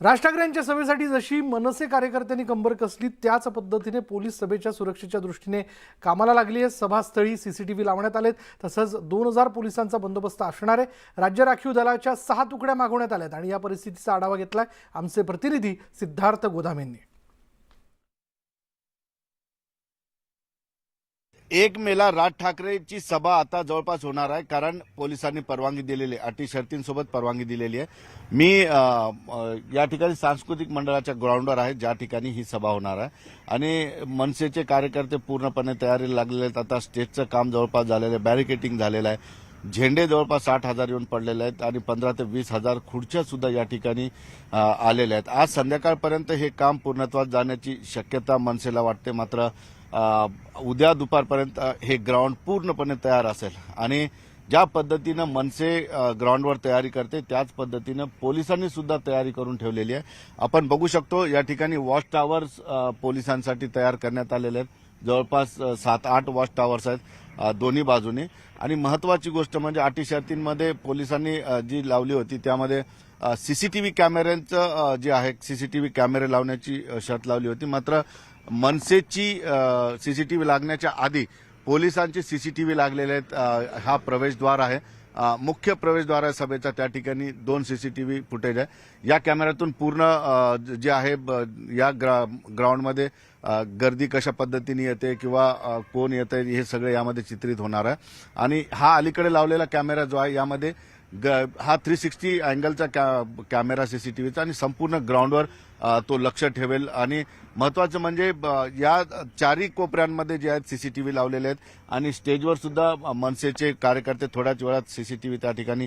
राज ठाकरेंच्या सभेसाठी जशी मनसे कार्यकर्त्यांनी कंबर कसली त्याच पद्धतीने पोलीस सभेच्या सुरक्षेच्या दृष्टीने कामाला लागली आहे सभास्थळी सीसीटीव्ही लावण्यात आलेत. तसंच दोन हजार पोलिसांचा बंदोबस्त असणार आहे राज्य राखीव दलाच्या सहा तुकड्या मागवण्यात आल्यात आणि या परिस्थितीचा आढावा घेतलाय आमचे प्रतिनिधी सिद्धार्थ गोदाम यांनी एक मेला राज ठाकरेची सभा आता जवळपास होणार आहे कारण पोलिसांनी परवानगी दिलेली आहे. अटी शर्तींसोबत परवानगी दिलेली आहे. मी या ठिकाणी सांस्कृतिक मंडळाच्या ग्राउंडवर आहे ज्या ठिकाणी ही सभा होणार आहे. आणि मनसेचे कार्यकर्ते पूर्णपणे तयारीला लागलेले आहेत. आता स्टेजचं काम जवळपास झालेलं आहे बॅरिकेटिंग झालेलं आहे. झेंडे जवळपास साठ हजार येऊन पडलेले आहेत आणि पंधरा ते वीस हजार खुर्च्या सुद्धा या ठिकाणी आलेल्या आहेत. आज संध्याकाळपर्यंत हे काम पूर्णत्वात जाण्याची शक्यता मनसेला वाटते. मात्र उद्या दुपारपर्यंत हे ग्राउंड पूर्णपणे तयार असेल. आणि ज्या पद्धतीनं मनसे ग्राउंडवर तयारी करते त्याच पद्धतीनं पोलिसांनी सुद्धा तयारी करून ठेवलेली आहे. आपण बघू शकतो या ठिकाणी वॉच टॉवर्स पोलिसांसाठी तयार करण्यात आलेले आहेत. जवळपास सात आठ वॉच टॉवर्स आहेत. दोन्ही बाजूने. आणि महत्वाची गोष्ट म्हणजे अटी शर्तींमध्ये पोलिसांनी जी लावली होती त्यामध्ये सीसीटीव्ही कॅमेऱ्यांचं जे आहे सीसीटीव्ही कॅमेरे लावण्याची शर्त लावली होती. मात्र मनसेची सीसीटीव्ही लागण्याच्या आधी पोलिसांचे सीसीटीव्ही लागलेले आहेत हा प्रवेशद्वार आहे. मुख्य प्रवेशद्वार आहे सभेचा त्या ठिकाणी दोन सीसीटीव्ही फुटेज आहे. या कॅमेऱ्यातून पूर्ण जे आहे ब- या ग्रा ग्राउंडमध्ये गर्दी कशा पद्धतीने येते किंवा कोण कोण येते हे सगळे यामध्ये चित्रित होणार आहे. आणि हा अलीकडे लावलेला कॅमेरा जो आहे यामध्ये ग- हा थ्री सिक्स्टी अँगलचा कॅ- कॅमेरा सीसीटीव्हीचा आणि संपूर्ण ग्राउंडवर तो लक्ष ठेवेल. आणि महत्वाचं म्हणजे ब- या चारही कोपऱ्यांमध्ये जे आहेत सीसीटीव्ही लावलेले आहेत आणि स्टेजवर सुद्धा मनसेचे कार्यकर्ते थोड्याच वेळात सीसीटीव्ही त्या ठिकाणी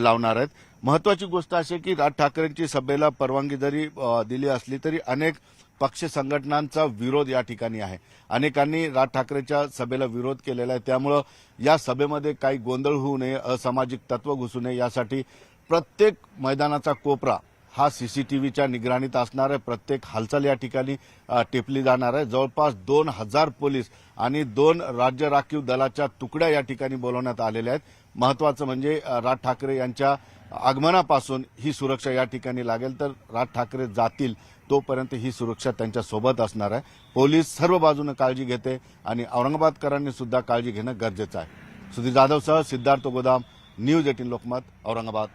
लावणार आहेत. महत्वाची गोष्ट अशी आहे की राज ठाकरेंची सभेला परवानगी जरी दिली असली तरी अनेक पक्ष संघटनांचा विरोध या ठिकाणी आहे. अनेकांनी राज ठाकरेच्या सभेला विरोध केलेला आहे. त्यामुळं या सभेमध्ये काही गोंधळ होऊ नये असामाजिक तत्व घुसू नये यासाठी प्रत्येक मैदानाचा कोपरा हा सीसीटीव्हीच्या निगराणीत असणार आहे प्रत्येक हालचाल या ठिकाणी टिपली जाणार आहे. जवळपास दोन हजार पोलीस आणि दोन राज्य राखीव दलाच्या तुकड्या या ठिकाणी बोलवण्यात आलेल्या आहेत. महत्वाचं म्हणजे राज ठाकरे यांच्या आगमनापासून ही सुरक्षा या ठिकाणी लागेल. तर राज ठाकरे जातील तोपर्यंत ही सुरक्षा त्यांच्यासोबत असणार आहे. पोलीस सर्व बाजूने काळजी घेते आणि औरंगाबादकरांनी सुद्धा काळजी घेणं गरजेचं आहे. सुधीर जाधवसह सिद्धार्थ गोदाम न्यूज एटीन लोकमत औरंगाबाद.